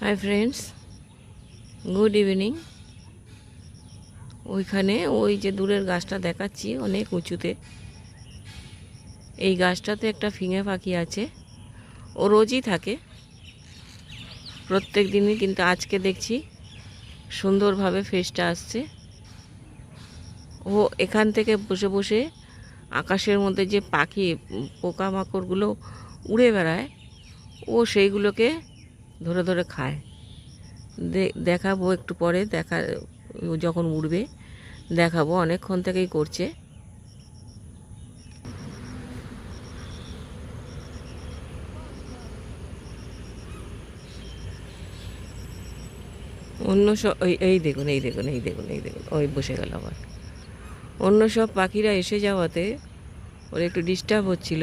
Hi friends good evening ওইখানে ওই যে দূরের গাছটা দেখাচ্ছি, অনেক উঁচুতে। এই গাছটাতে একটা ফিঙে পাখি আছে। ও রোজই থাকে। প্রত্যেক দিনই কিন্তু আজকে দেখছি, সুন্দরভাবে ফেসটা আসছে। ও এখান থেকে বসে বসে আকাশের মধ্যে যে পাখি, পোকামাকড়গুলো উড়ে বেড়ায়, ও সেইগুলোকে ধরে ধরে খায়। দেখাবো একটু পরে, দেখা, যখন উড়বে দেখাবো, অনেকক্ষণ থেকেই করছে। অন্য সব এই দেখুন এই দেখুন এই দেখুন এই দেখুন, ওই বসে গেল আবার। অন্য সব পাখিরা এসে যাওয়াতে ওর একটু ডিস্টার্ব হচ্ছিল।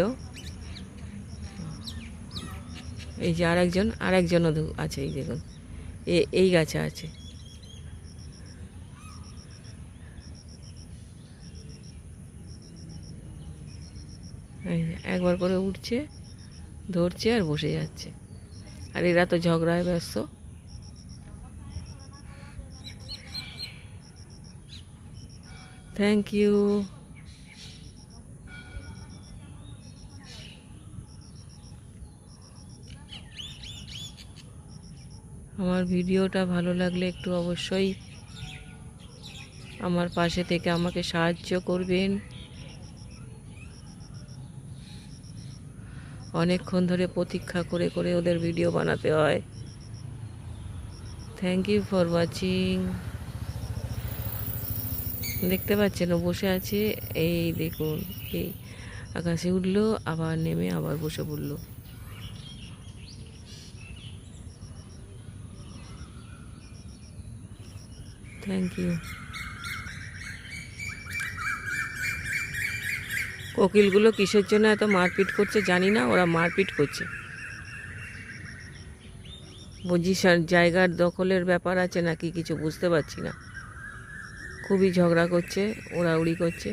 এই যে আরেকজন আরেকজনও দু- আছে, এই দেখুন। এই গাছে আছে। একবার করে উঠছে, ধরছে আর বসে যাচ্ছে। আর এরা তো ঝগড়ায় ব্যস্ত। থ্যাংক ইউ আমার ভিডিওটা ভালো লাগলে একটু অবশ্যই আমার পাশে থেকে আমাকে সাহায্য করবেন। অনেকক্ষণ ধরে প্রতীক্ষা করে করে ওদের ভিডিও বানাতে হয়। থ্যাংক ইউ ফর ওয়াচিং দেখতে পাচ্ছেন বসে আছে। এই দেখুন, এই আকাশে উঠল, আবার নেমে আবার বসে পড়ল। থ্যাংক ইউ কোকিলগুলো কিসের জন্য এত মারপিট করছে জানি না, ওরা মারপিট করছে। বুঝি জায়গার দখলের ব্যাপার আছে নাকি কিছু বুঝতে পারছি না। খুবই ঝগড়া করছে, ওড়াউড়ি করছে।